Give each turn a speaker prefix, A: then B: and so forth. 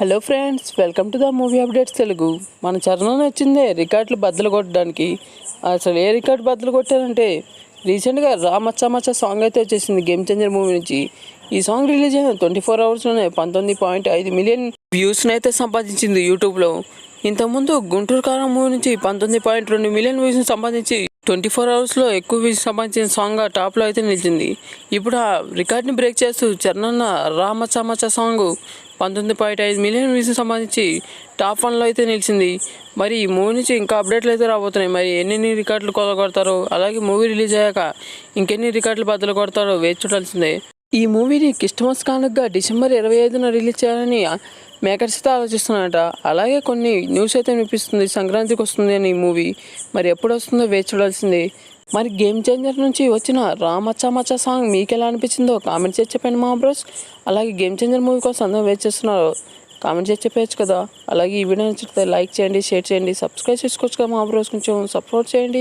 A: Hello friends welcome to the movie updates Telugu. మన చరణం వచ్చిందే రికార్డులు బద్దలు కొట్టడానికి. అసలు ఏ రికార్డు బద్దలు కొట్టారంటే రీసెంట్గా రామచ్చ మచ్చ సాంగ్ అయితే వచ్చేసింది గేమ్ చేంజర్ మూవీ నుంచి. ఈ సాంగ్ రిలీజ్ అయిన ట్వంటీ ఫోర్ అవర్స్లోనే పంతొమ్మిది పాయింట్ ఐదు మిలియన్ వ్యూస్ని అయితే సంపాదించింది యూట్యూబ్లో. ఇంతకుముందు గుంటూరు కారం మూవీ నుంచి పంతొమ్మిది పాయింట్ రెండు మిలియన్ వ్యూస్ని సంపాదించి ట్వంటీ ఫోర్ అవర్స్లో ఎక్కువ వ్యూస్ సంపాదించిన సాంగ్ టాప్లో అయితే నిలిచింది. ఇప్పుడు ఆ రికార్డ్ని బ్రేక్ చేస్తూ చరణన్న రామ మచ్చ సాంగ్ పంతొమ్మిది పాయింట్ ఐదు మిలియన్ వ్యూస్ సంబంధించి టాప్ వన్లో అయితే నిలిచింది. మరి ఈ మూవీ నుంచి ఇంకా అప్డేట్లు అయితే రాబోతున్నాయి. మరి ఎన్ని రికార్డులు కొడతారో అలాగే మూవీ రిలీజ్ అయ్యాక ఇంకెన్ని రికార్డులు బద్దలు కొడతారో వేచి చూడాల్సిందే. ఈ మూవీని క్రిస్టమస్ కానుకగా డిసెంబర్ ఇరవై ఐదున రిలీజ్ చేయాలని మేకర్స్ అయితే ఆలోచిస్తున్నారట. అలాగే కొన్ని న్యూస్ అయితే వినిపిస్తుంది. సంక్రాంతికి వస్తుంది అని ఈ మూవీ. మరి ఎప్పుడు వస్తుందో వేచి చూడాల్సిందే. మరి గేమ్ చేంజర్ నుంచి వచ్చిన రామచ్చా మచ్చ సాంగ్ మీకు ఎలా అనిపించిందో కామెంట్ చేసి చెప్పండి మా బ్రోస్ అలాగే గేమ్ చేంజర్ మూవీ కోసం అందరూ వెయిట్ చేస్తున్నారు. కామెంట్ చేసి చెప్పేయచ్చు కదా. అలాగే ఈ వీడియో నచ్చితే లైక్ చేయండి షేర్ చేయండి సబ్స్క్రైబ్ చేసుకోవచ్చు కదా మా బ్రోస్ కొంచెం సపోర్ట్ చేయండి.